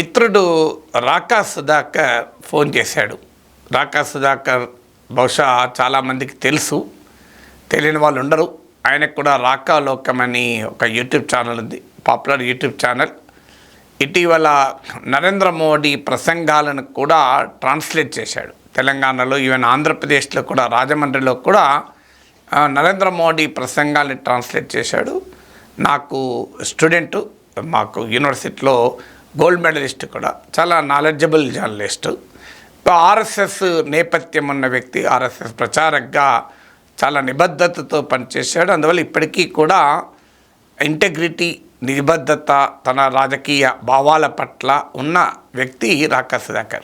మిత్రుడు రాకా సుధాకర్ ఫోన్ చేశాడు. రాకా సుధాకర్ బహుశా చాలామందికి తెలుసు. తెలియని వాళ్ళు ఉండరు. ఆయనకు కూడా రాకా లోకం అని ఒక యూట్యూబ్ ఛానల్ ఉంది. Popular YouTube channel. ఇటీవల నరేంద్ర మోడీ ప్రసంగాలను కూడా ట్రాన్స్లేట్ చేశాడు. తెలంగాణలో ఈవెన్ ఆంధ్రప్రదేశ్లో కూడా రాజమండ్రిలో కూడా నరేంద్ర మోడీ ప్రసంగాన్ని ట్రాన్స్లేట్ చేశాడు. నాకు స్టూడెంటు మాకు యూనివర్సిటీలో గోల్డ్ మెడలిస్ట్ కూడా చాలా నాలెడ్జబుల్ జర్నలిస్ట్ ఆర్ఎస్ఎస్ నేపథ్యం ఉన్న వ్యక్తి ఆర్ఎస్ఎస్ ప్రచారకగా చాలా నిబద్ధతతో పనిచేశాడు. అందువల్ల ఇప్పటికీ కూడా ఇంటెగ్రిటీ నిబద్ధత తన రాజకీయ భావాల పట్ల ఉన్న వ్యక్తి రాకా సుధాకర్.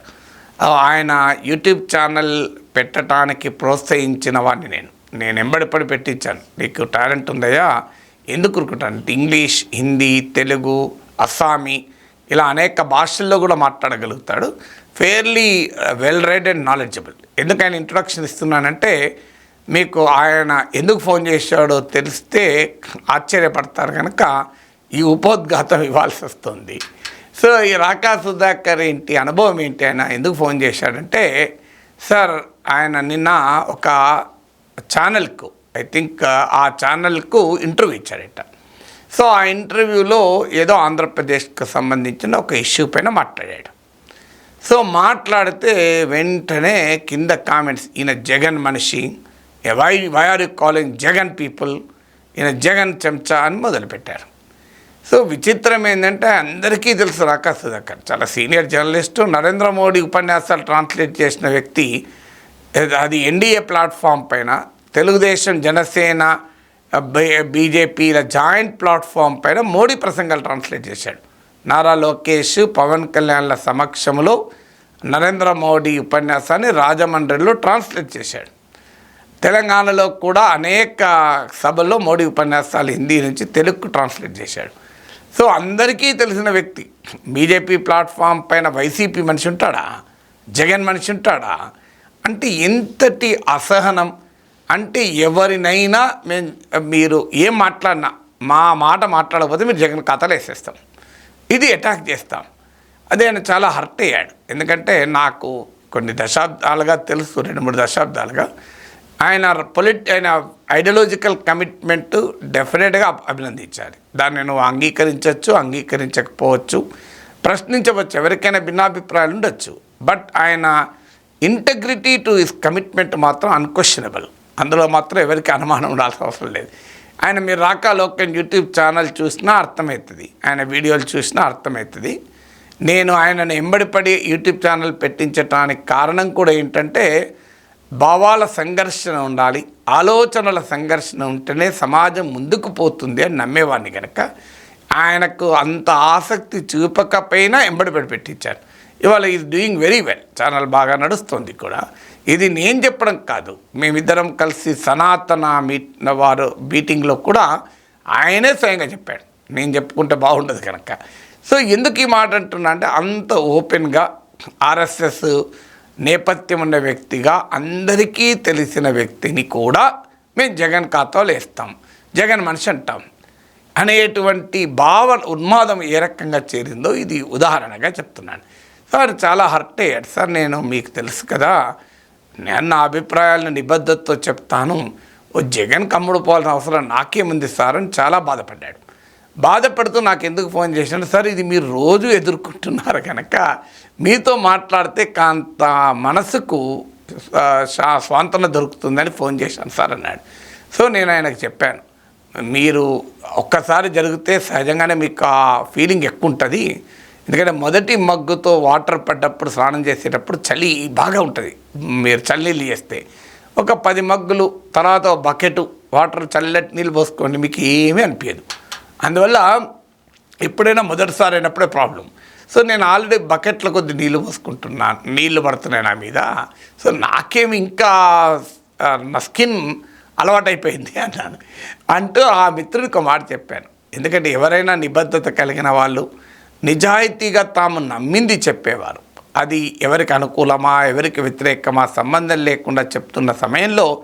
ఆయన యూట్యూబ్ ఛానల్ పెట్టడానికి ప్రోత్సహించిన వాడిని నేను. నేను ఎంబడిపడి పెట్టించాను. నీకు టాలెంట్ ఉందయ్యా ఎందుకు ఉరుకుంటాను ఇంగ్లీష్ హిందీ తెలుగు అస్సామీ ఇలా అనేక భాషల్లో కూడా మాట్లాడగలుగుతాడు. Fairly well read and knowledgeable ఎందుకు ఆయన ఇంట్రొడక్షన్ ఇస్తున్నానంటే మీకు ఆయన ఎందుకు ఫోన్ చేశాడో తెలిస్తే ఆశ్చర్యపడతారు కనుక ఈ ఉపోద్ఘాతం ఇవ్వాల్సి వస్తుంది. సో ఈ రాకా సుధాకర్ ఏంటి అనుభవం ఏంటి ఆయన ఎందుకు ఫోన్ చేశాడంటే సార్ ఆయన నిన్న ఒక ఛానల్కు ఐ థింక్ ఆ ఛానల్కు ఇంటర్వ్యూ ఇచ్చాడట. సో ఆ ఇంటర్వ్యూలో ఏదో ఆంధ్రప్రదేశ్కి సంబంధించిన ఒక ఇష్యూ పైన మాట్లాడాడు. సో మాట్లాడితే వెంటనే కింద కామెంట్స్ ఈయన జగన్ మనిషి why why are you calling Jagan people ఈయన జగన్ చెంచా అని మొదలుపెట్టారు. సో విచిత్రం ఏంటంటే అందరికీ తెలుసు రాకా సుధాకర్ చాలా సీనియర్ జర్నలిస్టు నరేంద్ర మోడీ ఉపన్యాసాలు ట్రాన్స్లేట్ చేసిన వ్యక్తి అది ఎన్డీఏ ప్లాట్ఫామ్ పైన తెలుగుదేశం జనసేన బీజేపీల జాయింట్ ప్లాట్ఫామ్ పైన మోడీ ప్రసంగాలు ట్రాన్స్లేట్ చేశాడు. నారా లోకేష్ పవన్ కళ్యాణ్ల సమక్షంలో నరేంద్ర మోడీ ఉపన్యాసాన్ని రాజమండ్రిలో ట్రాన్స్లేట్ చేశాడు. తెలంగాణలో కూడా అనేక సభల్లో మోడీ ఉపన్యాసాలు హిందీ నుంచి తెలుగుకు ట్రాన్స్లేట్ చేశాడు. సో అందరికీ తెలిసిన వ్యక్తి బీజేపీ ప్లాట్ఫామ్ పైన వైసీపీ మనిషి ఉంటాడా? జగన్ మనిషి ఉంటాడా? అంటే ఎంతటి అసహనం అంటే ఎవరినైనా మేము మీరు ఏం మాట్లాడినా మా మాట మాట్లాడకపోతే మీరు జగన్ కథలు వేసేస్తాం. ఇది అటాక్ చేస్తాం. అదే ఆయన చాలా హర్ట్ అయ్యాడు. ఎందుకంటే నాకు కొన్ని దశాబ్దాలుగా తెలుసు రెండు మూడు దశాబ్దాలుగా. ఆయన పొలిట్ ఆయన ఐడియాలజికల్ కమిట్మెంట్ డెఫినెట్గా అభినందించాలి దాన్ని నేను అంగీకరించవచ్చు అంగీకరించకపోవచ్చు. ప్రశ్నించవచ్చు ఎవరికైనా భిన్నాభిప్రాయాలు ఉండొచ్చు. బట్ ఆయన ఇంటగ్రిటీ టు హిస్ కమిట్మెంట్ మాత్రం అన్క్వశ్చనబుల్ అందులో మాత్రం ఎవరికి అనుమానం ఉండాల్సిన అవసరం లేదు. ఆయన మీరు రాకా లోకల్ యూట్యూబ్ ఛానల్ చూసినా అర్థమవుతుంది. ఆయన వీడియోలు చూసినా అర్థమవుతుంది. నేను ఆయనను ఎంబడిపడి యూట్యూబ్ ఛానల్ పెట్టించడానికి కారణం కూడా ఏంటంటే భావాల సంఘర్షణ ఉండాలి ఆలోచనల సంఘర్షణ ఉంటేనే సమాజం ముందుకు పోతుంది అని నమ్మేవాడిని కనుక ఆయనకు అంత ఆసక్తి చూపకపోయినా ఎంబడిపడి పెట్టించాను ఇవాళ is doing very well channel బాగా నడుస్తుంది కూడా. ఇది నేను చెప్పడం కాదు. మేమిద్దరం కలిసి సనాతన మీట్ వారు మీటింగ్లో కూడా ఆయనే స్వయంగా చెప్పాడు. నేను చెప్పుకుంటే బాగుండదు కనుక. సో ఎందుకు ఈ మాట అంటున్నా అంటే అంత ఓపెన్గా ఆర్ఎస్ఎస్ నేపథ్యం ఉన్న వ్యక్తిగా అందరికీ తెలిసిన వ్యక్తిని కూడా మేము జగన్ ఖాతాలో వేస్తాం జగన్ మనిషి అంటాం. అనేటువంటి భావన ఉన్మాదం ఏ రకంగా చేరిందో ఇది ఉదాహరణగా చెప్తున్నాను. సార్ చాలా హర్ట్ అయ్యాడు సార్ నేను మీకు తెలుసు కదా. నేను నా అభిప్రాయాలను నిబద్ధతతో చెప్తాను. ఓ జగన్ కమ్ముడు పోవాల్సిన అవసరం నాకేముంది సార్ అని చాలా బాధపడ్డాడు. బాధపడుతూ నాకు ఎందుకు ఫోన్ చేశాడు? సార్ ఇది మీరు రోజు ఎదుర్కొంటున్నారు కనుక మీతో మాట్లాడితే కాంత మనసుకు స్వాంతన దొరుకుతుందని ఫోన్ చేశాను సార్ అన్నాడు. సో నేను ఆయనకు చెప్పాను. మీరు ఒక్కసారి జరిగితే సహజంగానే మీకు ఆ ఫీలింగ్ ఎక్కువ ఉంటుంది ఎందుకంటే మొదటి మగ్గుతో వాటర్ పడ్డప్పుడు స్నానం చేసేటప్పుడు చలి బాగా ఉంటుంది. మీరు చల్లీళ్ళు చేస్తే ఒక పది మగ్గులు తర్వాత బకెట్ వాటర్ చల్లటి నీళ్ళు పోసుకోండి మీకు ఏమీ అనిపించదు. అందువల్ల ఎప్పుడైనా మొదటిసారి అయినప్పుడే ప్రాబ్లం. సో నేను ఆల్రెడీ బకెట్ల కొద్ది నీళ్ళు పోసుకుంటున్నాను నీళ్ళు పడుతున్నాయి నా మీద. సో నాకేమి ఇంకా నా స్కిన్ అలవాటైపోయింది అన్నాను. అంటూ ఆ మిత్రుడికి ఒక మాట చెప్పాను. ఎందుకంటే ఎవరైనా నిబద్ధత కలిగిన వాళ్ళు నిజాయితీగా తాము నమ్మింది చెప్పేవారు. అది ఎవరికి అనుకూలమా ఎవరికి వ్యతిరేకమా సంబంధం లేకుండా చెప్తున్న సమయంలో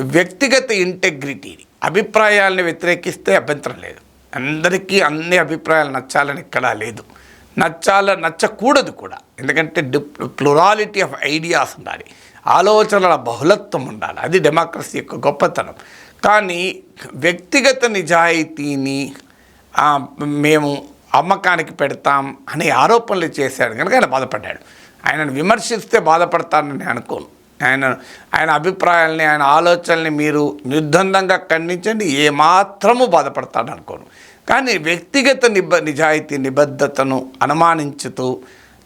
వ్యక్తిగత ఇంటెగ్రిటీని అభిప్రాయాలని వ్యతిరేకిస్తే అభ్యంతరం లేదు. అందరికీ అన్ని అభిప్రాయాలు నచ్చాలని ఎక్కడా లేదు. నచ్చాల నచ్చకూడదు కూడా. ఎందుకంటే ప్లురాలిటీ ఆఫ్ ఐడియాస్ ఉండాలి. ఆలోచనల బహుళత్వం ఉండాలి. అది డెమోక్రసీ యొక్క గొప్పతనం. కానీ వ్యక్తిగత నిజాయితీని మేము అమ్మకానికి పెడతాం అనే ఆరోపణలు చేశాడు. కనుక ఆయన బాధపడ్డాడు. ఆయనను విమర్శిస్తే బాధపడతానని అనుకోను. ఆయన ఆయన అభిప్రాయాల్ని ఆయన ఆలోచనల్ని మీరు నిర్ద్వందంగా ఖండించండి. ఏమాత్రము బాధపడతాను అనుకోను. కానీ వ్యక్తిగత నిబ నిజాయితీ నిబద్ధతను అనుమానించుతూ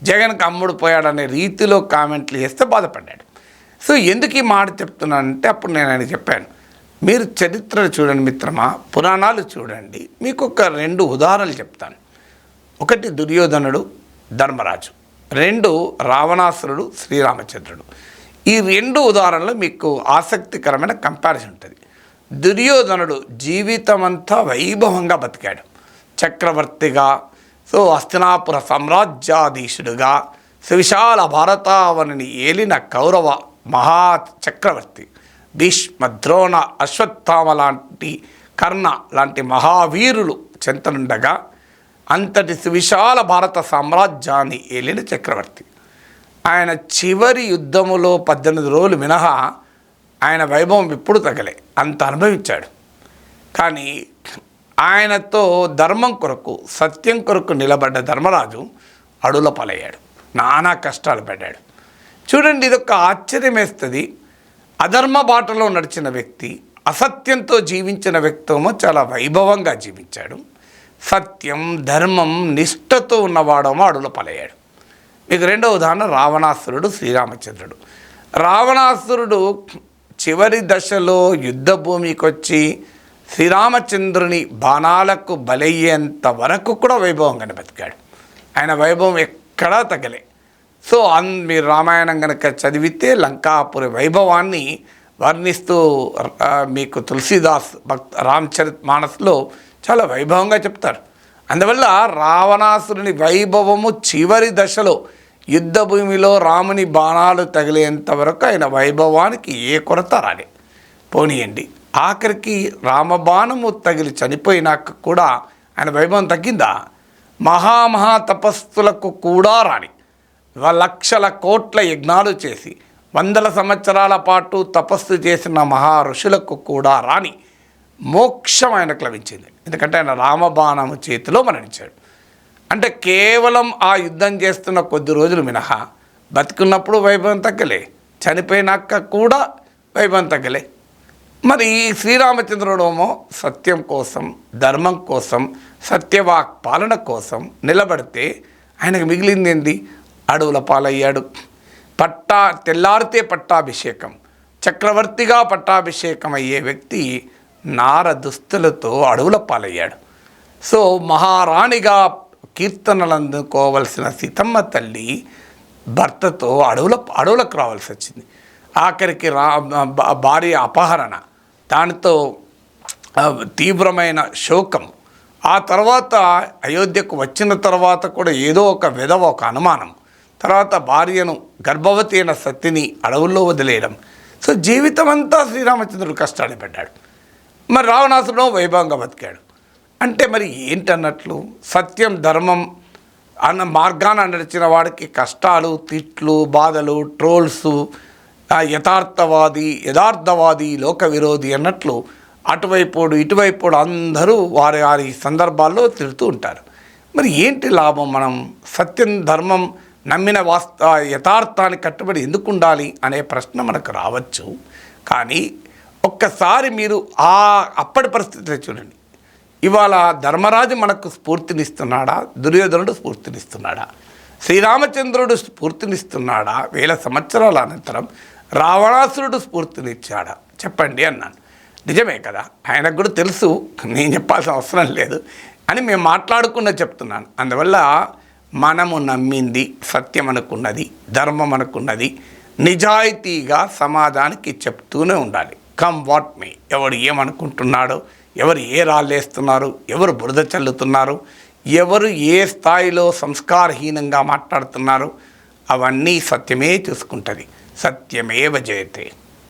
జగన్కి అమ్ముడు పోయాడనే రీతిలో కామెంట్లు చేస్తే బాధపడ్డాడు. సో ఎందుకు ఈ మాట చెప్తున్నానంటే అప్పుడు నేను ఆయన చెప్పాను. మీరు చరిత్రను చూడండి మిత్రమా పురాణాలు చూడండి. మీకు ఒక రెండు ఉదాహరణలు చెప్తాను. ఒకటి దుర్యోధనుడు ధర్మరాజు. రెండు రావణాసురుడు శ్రీరామచంద్రుడు. ఈ రెండు ఉదాహరణలు మీకు ఆసక్తికరమైన కంపారిజన్ ఉంటుంది. దుర్యోధనుడు జీవితమంతా వైభవంగా బతికాడు. చక్రవర్తిగా సో హస్తినాపుర సామ్రాజ్యాధీశుడుగా సువిశాల భారతావనిని ఏలిన కౌరవ మహా చక్రవర్తి. భీష్మ ద్రోణ అశ్వత్థామ లాంటి కర్ణ లాంటి మహావీరులు చెంతనుండగా అంతటి సువిశాల భారత సామ్రాజ్యాన్ని ఏలిన చక్రవర్తి. ఆయన చివరి యుద్ధములో పద్దెనిమిది రోజులు మినహా ఆయన వైభవం ఎప్పుడు తగలే అంత అనుభవించాడు. కానీ ఆయనతో ధర్మం కొరకు సత్యం కొరకు నిలబడ్డ ధర్మరాజు అడుల పాలయ్యాడు నానా కష్టాలు పడ్డాడు. చూడండి ఇదొక ఆశ్చర్యం వేస్తుంది అధర్మ బాటలో నడిచిన వ్యక్తి అసత్యంతో జీవించిన వ్యక్తేమో చాలా వైభవంగా జీవించాడు. సత్యం ధర్మం నిష్ఠతో ఉన్నవాడేమో అడుల పలయ్యాడు. మీకు రెండో ఉదాహరణ రావణాసురుడు శ్రీరామచంద్రుడు. రావణాసురుడు చివరి దశలో యుద్ధ భూమికి వచ్చి శ్రీరామచంద్రుని బాణాలకు బలయ్యేంత వరకు కూడా వైభవంగానే బతికాడు. ఆయన వైభవం ఎక్కడా తగలే సో అన్ మీరు రామాయణం కనుక చదివితే లంకాపురి వైభవాన్ని వర్ణిస్తూ మీకు తులసీదాస్ భక్త రామచరిత్ మానస్లో చాలా వైభవంగా చెప్తారు. అందువల్ల రావణాసురుని వైభవము చివరి దశలో యుద్ధ భూమిలో రాముని బాణాలు తగిలేంత వరకు ఆయన వైభవానికి ఏ కొరత రాలే. పోనీయండి. ఆఖరికి రామబాణము తగిలి చనిపోయినాక కూడా ఆయన వైభవం తగ్గిందా? మహామహా తపస్సులకు కూడా రాని లక్షల కోట్ల యజ్ఞాలు చేసి వందల సంవత్సరాల పాటు తపస్సు చేసిన మహా ఋషులకు కూడా రాని మోక్షం ఆయనకు లభించింది. ఎందుకంటే ఆయన రామబాణము చేతిలో మరణించాడు. అంటే కేవలం ఆ యుద్ధం చేస్తున్న కొద్ది రోజులు మినహా బతికున్నప్పుడు వైభవం తగ్గలే చనిపోయినాక కూడా వైభవం తగ్గలే. మరి శ్రీరామచంద్రుడేమో సత్యం కోసం ధర్మం కోసం సత్యవాక్ పాలన కోసం నిలబడితే ఆయనకు మిగిలింది ఏంది? అడవుల పాలయ్యాడు. పట్టా తెల్లారితే పట్టాభిషేకం చక్రవర్తిగా పట్టాభిషేకం అయ్యే వ్యక్తి నార దుస్తులతో అడవుల పాలయ్యాడు. సో మహారాణిగా కీర్తనలు అందుకోవలసిన సీతమ్మ తల్లి భర్తతో అడవుల అడవులకు రావాల్సి వచ్చింది. ఆఖరికి రా భార్య అపహరణ దానితో తీవ్రమైన శోకం. ఆ తర్వాత అయోధ్యకు వచ్చిన తర్వాత కూడా ఏదో ఒక విధవ ఒక అనుమానం. తర్వాత భార్యను గర్భవతి అయిన సతిని అడవుల్లో వదిలేయడం. సో జీవితం అంతా శ్రీరామచంద్రుడు కష్టాన్ని పడ్డాడు. మరి రావణాసురుడు వైభవంగా బతికాడు. అంటే మరి ఏంటన్నట్లు సత్యం ధర్మం అన్న మార్గాన నడిచిన వాడికి కష్టాలు తిట్లు బాధలు ట్రోల్స్ యథార్థవాది యథార్థవాది లోక విరోధి అన్నట్లు అటువైపోడు ఇటువైపోడు అందరూ వారి వారి సందర్భాల్లో తిడుతూ ఉంటారు. మరి ఏంటి లాభం మనం? సత్యం ధర్మం నమ్మిన వాస్త యథార్థాన్ని కట్టుబడి ఎందుకు ఉండాలి అనే ప్రశ్న మనకు రావచ్చు. కానీ ఒక్కసారి మీరు ఆ అప్పటి పరిస్థితిని చూడండి. ఇవాళ ధర్మరాజు మనకు స్ఫూర్తినిస్తున్నాడా? దుర్యోధనుడు స్ఫూర్తినిస్తున్నాడా? శ్రీరామచంద్రుడు స్ఫూర్తినిస్తున్నాడా? వేల సంవత్సరాల అనంతరం రావణాసురుడు స్ఫూర్తినిచ్చాడా? చెప్పండి అన్నాను. నిజమే కదా? ఆయనకు కూడా తెలుసు. నేను చెప్పాల్సిన అవసరం లేదు అని మేము మాట్లాడుకున్న చెప్తున్నాను. అందువల్ల మనము నమ్మింది సత్యం అనుకున్నది ధర్మం అనుకున్నది నిజాయితీగా సమాజానికి చెప్తూనే ఉండాలి. కమ్ వాట్ మీ ఎవడు ఏమనుకుంటున్నాడో ఎవరు ఏ రాళ్ళేస్తున్నారు ఎవరు బురద చల్లుతున్నారు ఎవరు ఏ స్థాయిలో సంస్కారహీనంగా మాట్లాడుతున్నారు అవన్నీ సత్యమే చూసుకుంటుంది. సత్యమేవ జయతే.